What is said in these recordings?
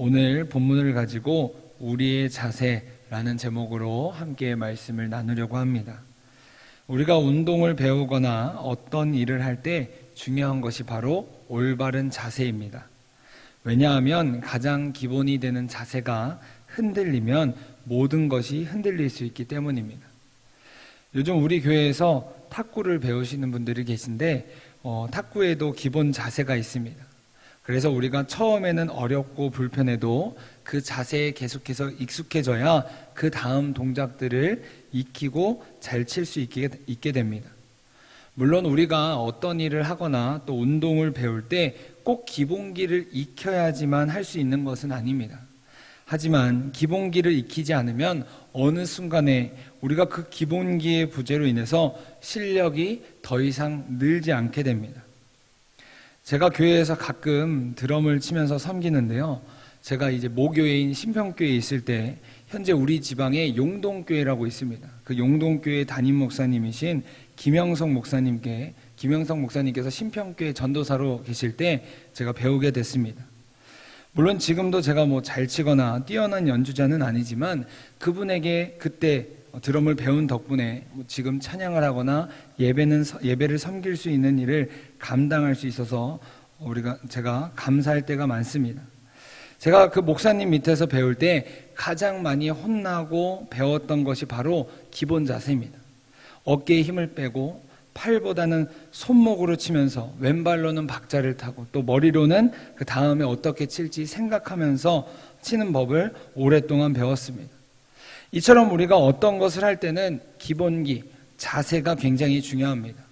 오늘 본문을 가지고 우리의 자세라는 제목으로 함께 말씀을 나누려고 합니다. 우리가 운동을 배우거나 어떤 일을 할 때 중요한 것이 바로 올바른 자세입니다. 왜냐하면 가장 기본이 되는 자세가 흔들리면 모든 것이 흔들릴 수 있기 때문입니다. 요즘 우리 교회에서 탁구를 배우시는 분들이 계신데 어, 탁구에도 기본 자세가 있습니다. 그래서 우리가 처음에는 어렵고 불편해도 그 자세에 계속해서 익숙해져야 그 다음 동작들을 익히고 잘 칠 수 있게, 있게 됩니다. 물론 우리가 어떤 일을 하거나 또 운동을 배울 때 꼭 기본기를 익혀야지만 할 수 있는 것은 아닙니다. 하지만 기본기를 익히지 않으면 어느 순간에 우리가 그 기본기의 부재로 인해서 실력이 더 이상 늘지 않게 됩니다. 제가 교회에서 가끔 드럼을 치면서 섬기는데요. 제가 이제 모교회인 신평교회에 있을 때 현재 우리 지방에 용동교회라고 있습니다. 그 용동교회 담임 목사님이신 김영성 목사님께 김영성 목사님께서 신평교회 전도사로 계실 때 제가 배우게 됐습니다. 물론 지금도 제가 뭐 잘 치거나 뛰어난 연주자는 아니지만 그분에게 그때 드럼을 배운 덕분에 뭐 지금 찬양을 하거나 예배는 예배를 섬길 수 있는 일을 감당할 수 있어서 우리가 제가 감사할 때가 많습니다. 제가 그 목사님 밑에서 배울 때 가장 많이 혼나고 배웠던 것이 바로 기본 자세입니다. 어깨에 힘을 빼고 팔보다는 손목으로 치면서 왼발로는 박자를 타고 또 머리로는 그 다음에 어떻게 칠지 생각하면서 치는 법을 오랫동안 배웠습니다. 이처럼 우리가 어떤 것을 할 때는 기본기, 자세가 굉장히 중요합니다.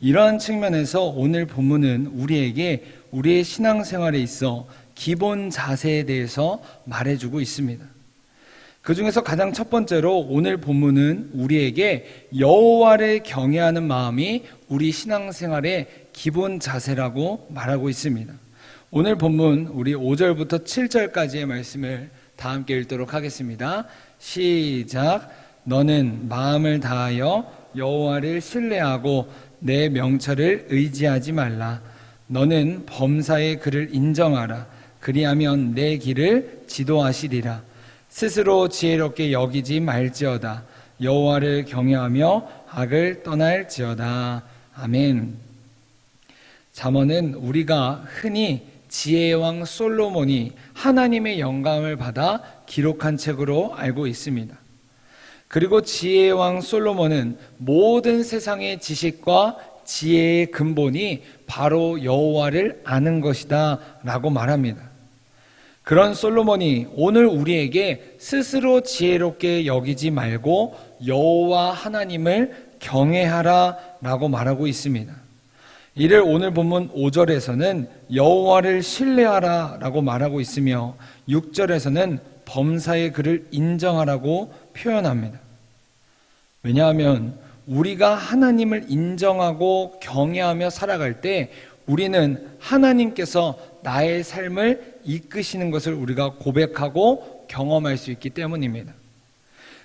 이러한 측면에서 오늘 본문은 우리에게 우리의 신앙생활에 있어 기본 자세에 대해서 말해주고 있습니다. 그 중에서 가장 첫 번째로 오늘 본문은 우리에게 여호와를 경외하는 마음이 우리 신앙생활의 기본 자세라고 말하고 있습니다. 오늘 본문 우리 5절부터 7절까지의 말씀을 다 함께 읽도록 하겠습니다. 시작. 너는 마음을 다하여 여호와를 신뢰하고 내 명철을 의지하지 말라. 너는 범사의 그를 인정하라. 그리하면 내 길을 지도하시리라. 스스로 지혜롭게 여기지 말지어다. 여호와를 경외하며 악을 떠날지어다. 아멘. 잠언은 우리가 흔히 지혜의 왕 솔로몬이 하나님의 영감을 받아 기록한 책으로 알고 있습니다. 그리고 지혜의 왕 솔로몬은 모든 세상의 지식과 지혜의 근본이 바로 여호와를 아는 것이다라고 말합니다. 그런 솔로몬이 오늘 우리에게 스스로 지혜롭게 여기지 말고 여호와 하나님을 경외하라라고 말하고 있습니다. 이를 오늘 본문 5절에서는 여호와를 신뢰하라라고 말하고 있으며 6절에서는 범사의 그를 인정하라고 표현합니다. 왜냐하면 우리가 하나님을 인정하고 경외하며 살아갈 때 우리는 하나님께서 나의 삶을 이끄시는 것을 우리가 고백하고 경험할 수 있기 때문입니다.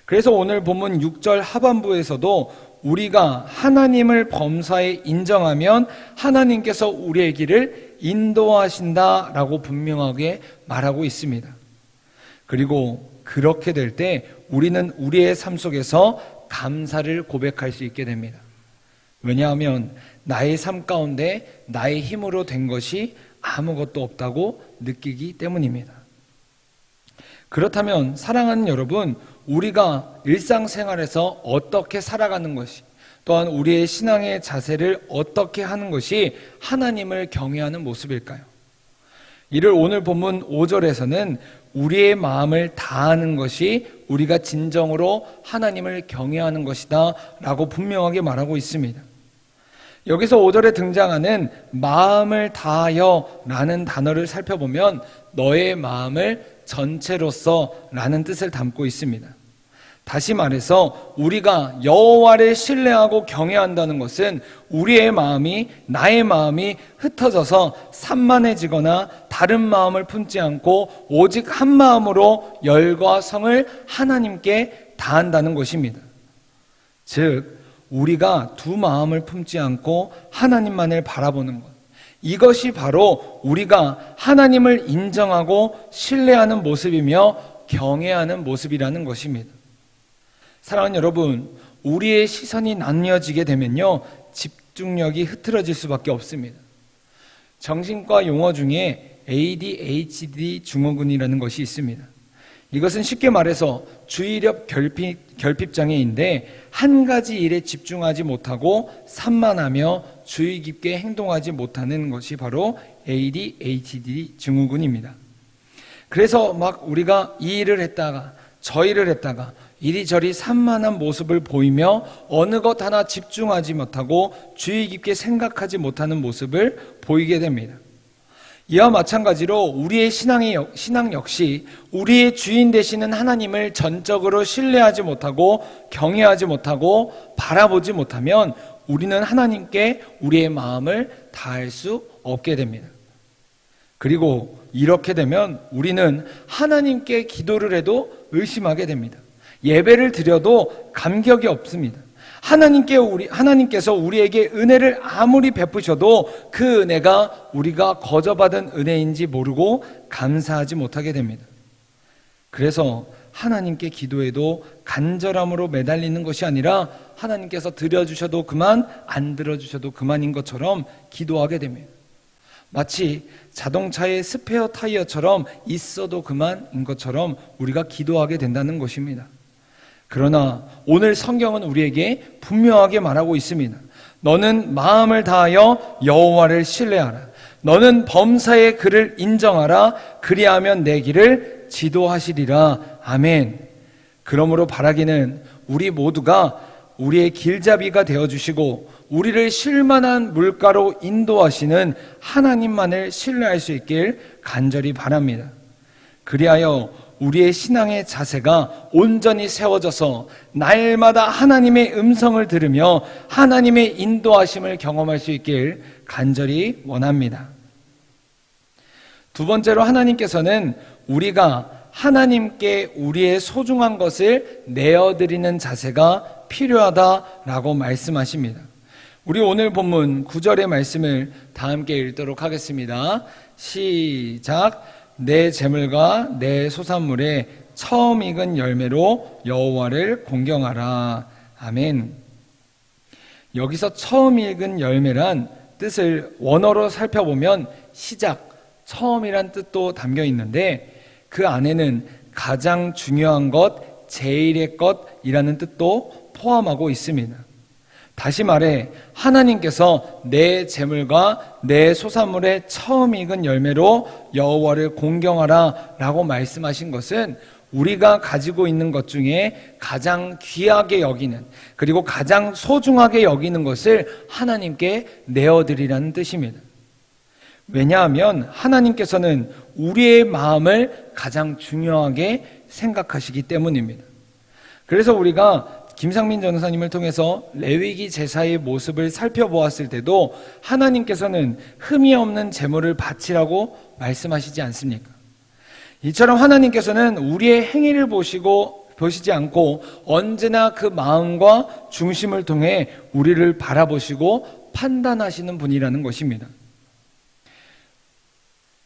그래서 오늘 본문 6절 하반부에서도 우리가 하나님을 범사에 인정하면 하나님께서 우리의 길을 인도하신다라고 분명하게 말하고 있습니다. 그리고 그렇게 될 때 우리는 우리의 삶 속에서 감사를 고백할 수 있게 됩니다. 왜냐하면 나의 삶 가운데 나의 힘으로 된 것이 아무것도 없다고 느끼기 때문입니다. 그렇다면 사랑하는 여러분, 우리가 일상생활에서 어떻게 살아가는 것이 또한 우리의 신앙의 자세를 어떻게 하는 것이 하나님을 경외하는 모습일까요? 이를 오늘 본문 5절에서는 우리의 마음을 다하는 것이 우리가 진정으로 하나님을 경외하는 것이다 라고 분명하게 말하고 있습니다. 여기서 5절에 등장하는 마음을 다하여 라는 단어를 살펴보면 너의 마음을 전체로서 라는 뜻을 담고 있습니다. 다시 말해서 우리가 여호와를 신뢰하고 경외한다는 것은 우리의 마음이 나의 마음이 흩어져서 산만해지거나 다른 마음을 품지 않고 오직 한 마음으로 열과 성을 하나님께 다한다는 것입니다. 즉 우리가 두 마음을 품지 않고 하나님만을 바라보는 것. 이것이 바로 우리가 하나님을 인정하고 신뢰하는 모습이며 경외하는 모습이라는 것입니다. 사랑하는 여러분, 우리의 시선이 나뉘어지게 되면요, 집중력이 흐트러질 수밖에 없습니다. 정신과 용어 중에 ADHD 증후군이라는 것이 있습니다. 이것은 쉽게 말해서 주의력 결핍, 결핍 장애인데 한 가지 일에 집중하지 못하고 산만하며 주의 깊게 행동하지 못하는 것이 바로 ADHD 증후군입니다. 그래서 막 우리가 이 일을 했다가 저 일을 했다가 이리저리 산만한 모습을 보이며 어느 것 하나 집중하지 못하고 주의 깊게 생각하지 못하는 모습을 보이게 됩니다. 이와 마찬가지로 우리의 신앙의 역- 신앙 역시 우리의 주인 되시는 하나님을 전적으로 신뢰하지 못하고 경외하지 못하고 바라보지 못하면 우리는 하나님께 우리의 마음을 다할 수 없게 됩니다. 그리고 이렇게 되면 우리는 하나님께 기도를 해도 의심하게 됩니다. 예배를 드려도 감격이 없습니다. 하나님께 우리 하나님께서 우리에게 은혜를 아무리 베푸셔도 그 은혜가 우리가 거저받은 은혜인지 모르고 감사하지 못하게 됩니다. 그래서 하나님께 기도해도 간절함으로 매달리는 것이 아니라 하나님께서 들어주셔도 그만 안 들어주셔도 그만인 것처럼 기도하게 됩니다. 마치 자동차의 스페어 타이어처럼 있어도 그만인 것처럼 우리가 기도하게 된다는 것입니다. 그러나 오늘 성경은 우리에게 분명하게 말하고 있습니다. 너는 마음을 다하여 여호와를 신뢰하라. 너는 범사의 그를 인정하라. 그리하면 내 길을 지도하시리라. 아멘. 그러므로 바라기는 우리 모두가 우리의 길잡이가 되어 주시고 우리를 실만한 물가로 인도하시는 하나님만을 신뢰할 수 있길 간절히 바랍니다. 그리하여 우리의 신앙의 자세가 온전히 세워져서 날마다 하나님의 음성을 들으며 하나님의 인도하심을 경험할 수 있길 간절히 원합니다. 두 번째로 하나님께서는 우리가 하나님께 우리의 소중한 것을 내어드리는 자세가 필요하다라고 말씀하십니다. 우리 오늘 본문 9절의 말씀을 다 함께 읽도록 하겠습니다. 시작. 내 재물과 내 소산물에 처음 익은 열매로 여호와를 공경하라. 아멘. 여기서 처음 익은 열매란 뜻을 원어로 살펴보면 시작, 처음이란 뜻도 담겨 있는데 그 안에는 가장 중요한 것, 제일의 것이라는 뜻도 포함하고 있습니다. 다시 말해 하나님께서 내 재물과 내 소산물의 처음 익은 열매로 여호와를 공경하라라고 말씀하신 것은 우리가 가지고 있는 것 중에 가장 귀하게 여기는 그리고 가장 소중하게 여기는 것을 하나님께 내어드리라는 뜻입니다. 왜냐하면 하나님께서는 우리의 마음을 가장 중요하게 생각하시기 때문입니다. 그래서 우리가 김상민 전사님을 통해서 레위기 제사의 모습을 살펴보았을 때도 하나님께서는 흠이 없는 제물을 바치라고 말씀하시지 않습니까? 이처럼 하나님께서는 우리의 행위를 보시고 보시지 않고 언제나 그 마음과 중심을 통해 우리를 바라보시고 판단하시는 분이라는 것입니다.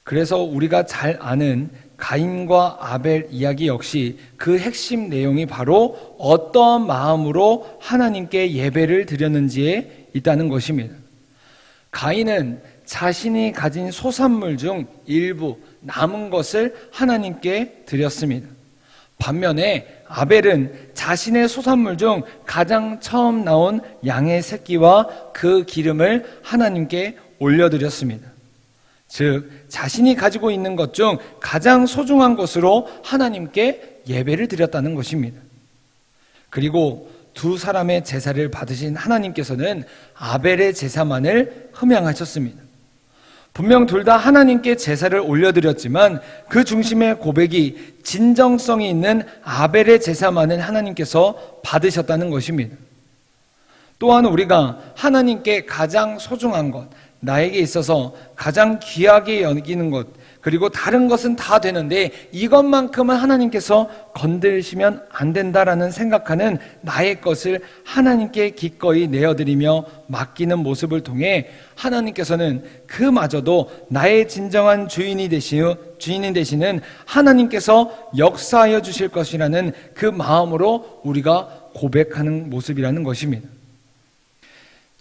그래서 우리가 잘 아는 가인과 아벨 이야기 역시 그 핵심 내용이 바로 어떠한 마음으로 하나님께 예배를 드렸는지에 있다는 것입니다. 가인은 자신이 가진 소산물 중 일부 남은 것을 하나님께 드렸습니다. 반면에 아벨은 자신의 소산물 중 가장 처음 나온 양의 새끼와 그 기름을 하나님께 올려드렸습니다. 즉, 자신이 가지고 있는 것 중 가장 소중한 것으로 하나님께 예배를 드렸다는 것입니다. 그리고 두 사람의 제사를 받으신 하나님께서는 아벨의 제사만을 흠양하셨습니다. 분명 둘 다 하나님께 제사를 올려드렸지만 그 중심의 고백이 진정성이 있는 아벨의 제사만은 하나님께서 받으셨다는 것입니다. 또한 우리가 하나님께 가장 소중한 것, 나에게 있어서 가장 귀하게 여기는 것, 그리고 다른 것은 다 되는데 이것만큼은 하나님께서 건드시면 안 된다라는 생각하는 나의 것을 하나님께 기꺼이 내어드리며 맡기는 모습을 통해 하나님께서는 그마저도 나의 진정한 주인이 되시는 주인이 되시는 하나님께서 역사하여 주실 것이라는 그 마음으로 우리가 고백하는 모습이라는 것입니다.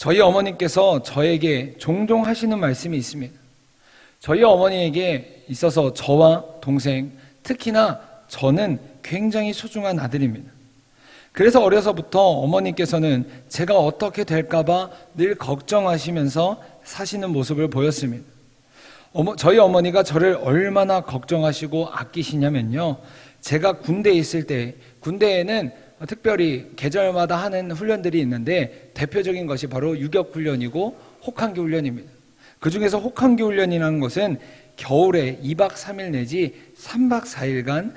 저희 어머니께서 저에게 종종 하시는 말씀이 있습니다. 저희 어머니에게 있어서 저와 동생, 특히나 저는 굉장히 소중한 아들입니다. 그래서 어려서부터 어머니께서는 제가 어떻게 될까봐 늘 걱정하시면서 사시는 모습을 보였습니다. 어머, 저희 어머니가 저를 얼마나 걱정하시고 아끼시냐면요. 제가 군대에 있을 때, 군대에는 특별히 계절마다 하는 훈련들이 있는데 대표적인 것이 바로 유격 훈련이고 혹한기 훈련입니다. 그 중에서 혹한기 훈련이라는 것은 겨울에 2박 3일 내지 3박 4일간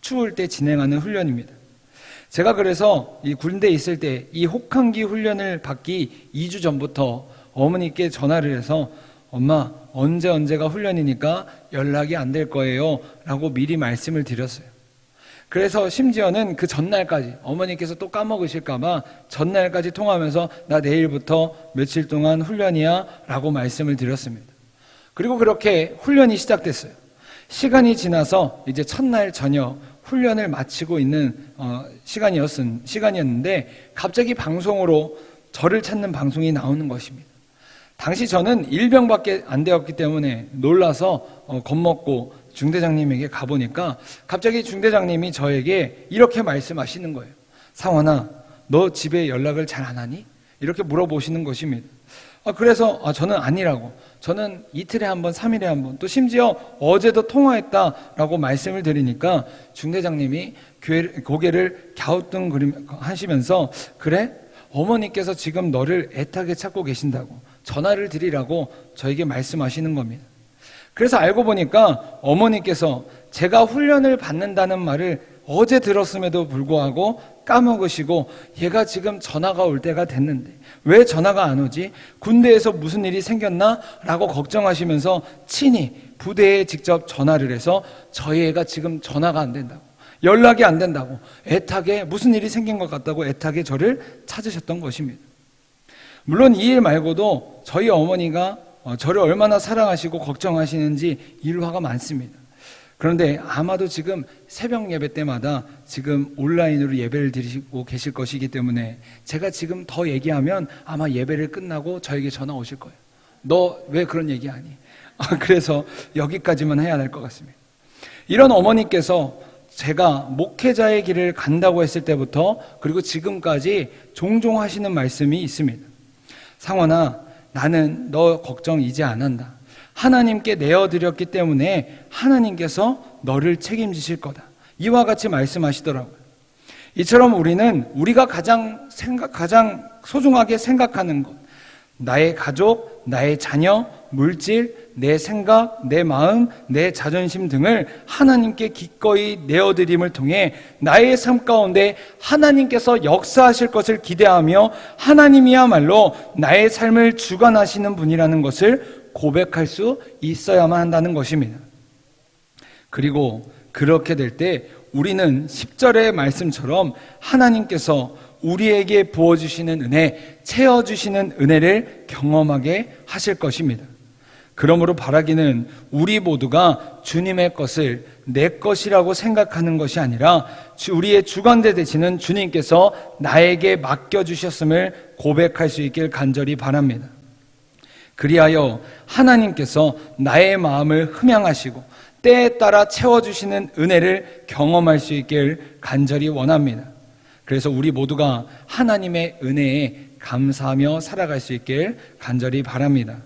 추울 때 진행하는 훈련입니다. 제가 그래서 이 군대에 있을 때 이 혹한기 훈련을 받기 2주 전부터 어머니께 전화를 해서 엄마 언제 언제가 훈련이니까 연락이 안 될 거예요 라고 미리 말씀을 드렸어요. 그래서 심지어는 그 전날까지 어머니께서 또 까먹으실까봐 전날까지 통화하면서 나 내일부터 며칠 동안 훈련이야 라고 말씀을 드렸습니다. 그리고 그렇게 훈련이 시작됐어요. 시간이 지나서 이제 첫날 저녁 훈련을 마치고 있는 어, 시간이었은 시간이었는데 갑자기 방송으로 저를 찾는 방송이 나오는 것입니다. 당시 저는 일병밖에 안 되었기 때문에 놀라서 어, 겁먹고 중대장님에게 가보니까 갑자기 중대장님이 저에게 이렇게 말씀하시는 거예요. 상원아, 너 집에 연락을 잘 안 하니? 이렇게 물어보시는 것입니다. 아, 그래서 아, 저는 아니라고. 저는 이틀에 한 번, 삼일에 한 번, 또 심지어 어제도 통화했다라고 말씀을 드리니까 중대장님이 고개를 갸우뚱 하시면서 그래? 어머니께서 지금 너를 애타게 찾고 계신다고 전화를 드리라고 저에게 말씀하시는 겁니다. 그래서 알고 보니까 어머니께서 제가 훈련을 받는다는 말을 어제 들었음에도 불구하고 까먹으시고 얘가 지금 전화가 올 때가 됐는데 왜 전화가 안 오지? 군대에서 무슨 일이 생겼나? 라고 걱정하시면서 친히 부대에 직접 전화를 해서 저희 애가 지금 전화가 안 된다고 연락이 안 된다고 애타게 무슨 일이 생긴 것 같다고 애타게 저를 찾으셨던 것입니다. 물론 이 일 말고도 저희 어머니가 어, 저를 얼마나 사랑하시고 걱정하시는지 일화가 많습니다. 그런데 아마도 지금 새벽 예배 때마다 지금 온라인으로 예배를 드리고 계실 것이기 때문에 제가 지금 더 얘기하면 아마 예배를 끝나고 저에게 전화 오실 거예요. 너 왜 그런 얘기 하니? 그래서 여기까지만 해야 될 것 같습니다. 이런 어머니께서 제가 목회자의 길을 간다고 했을 때부터 그리고 지금까지 종종 하시는 말씀이 있습니다. 상원아, 나는 너 걱정 이제 안 한다. 하나님께 내어드렸기 때문에 하나님께서 너를 책임지실 거다. 이와 같이 말씀하시더라고요. 이처럼 우리는 우리가 가장 생각, 가장 소중하게 생각하는 것, 나의 가족, 나의 자녀, 물질, 내 생각, 내 마음, 내 자존심 등을 하나님께 기꺼이 내어드림을 통해 나의 삶 가운데 하나님께서 역사하실 것을 기대하며 하나님이야말로 나의 삶을 주관하시는 분이라는 것을 고백할 수 있어야만 한다는 것입니다. 그리고 그렇게 될 때 우리는 10절의 말씀처럼 하나님께서 우리에게 부어주시는 은혜, 채워주시는 은혜를 경험하게 하실 것입니다. 그러므로 바라기는 우리 모두가 주님의 것을 내 것이라고 생각하는 것이 아니라 우리의 주관대 되시는 주님께서 나에게 맡겨주셨음을 고백할 수 있길 간절히 바랍니다. 그리하여 하나님께서 나의 마음을 흠양하시고 때에 따라 채워주시는 은혜를 경험할 수 있길 간절히 원합니다. 그래서 우리 모두가 하나님의 은혜에 감사하며 살아갈 수 있길 간절히 바랍니다.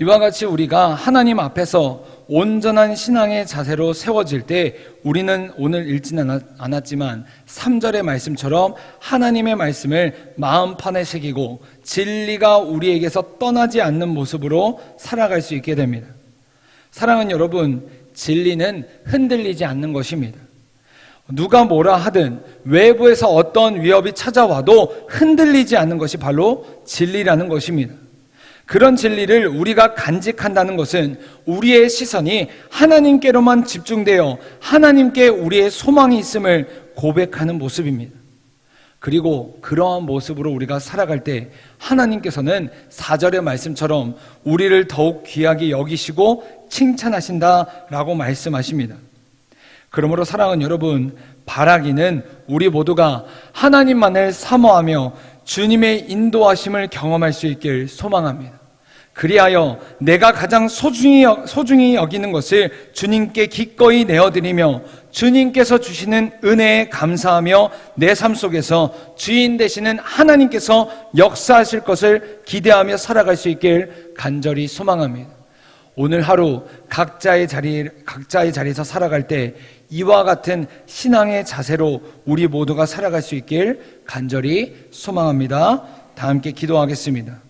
이와 같이 우리가 하나님 앞에서 온전한 신앙의 자세로 세워질 때 우리는 오늘 읽지는 않았지만 3절의 말씀처럼 하나님의 말씀을 마음판에 새기고 진리가 우리에게서 떠나지 않는 모습으로 살아갈 수 있게 됩니다. 사랑은 여러분, 진리는 흔들리지 않는 것입니다. 누가 뭐라 하든 외부에서 어떤 위협이 찾아와도 흔들리지 않는 것이 바로 진리라는 것입니다. 그런 진리를 우리가 간직한다는 것은 우리의 시선이 하나님께로만 집중되어 하나님께 우리의 소망이 있음을 고백하는 모습입니다. 그리고 그러한 모습으로 우리가 살아갈 때 하나님께서는 사절의 말씀처럼 우리를 더욱 귀하게 여기시고 칭찬하신다라고 말씀하십니다. 그러므로 사랑하는 여러분, 바라기는 우리 모두가 하나님만을 사모하며 주님의 인도하심을 경험할 수 있길 소망합니다. 그리하여 내가 가장 소중히, 여- 소중히 여기는 것을 주님께 기꺼이 내어드리며 주님께서 주시는 은혜에 감사하며 내 삶 속에서 주인 되시는 하나님께서 역사하실 것을 기대하며 살아갈 수 있길 간절히 소망합니다. 오늘 하루 각자의 자리 각자의 자리에서 살아갈 때 이와 같은 신앙의 자세로 우리 모두가 살아갈 수 있길 간절히 소망합니다. 다 함께 기도하겠습니다.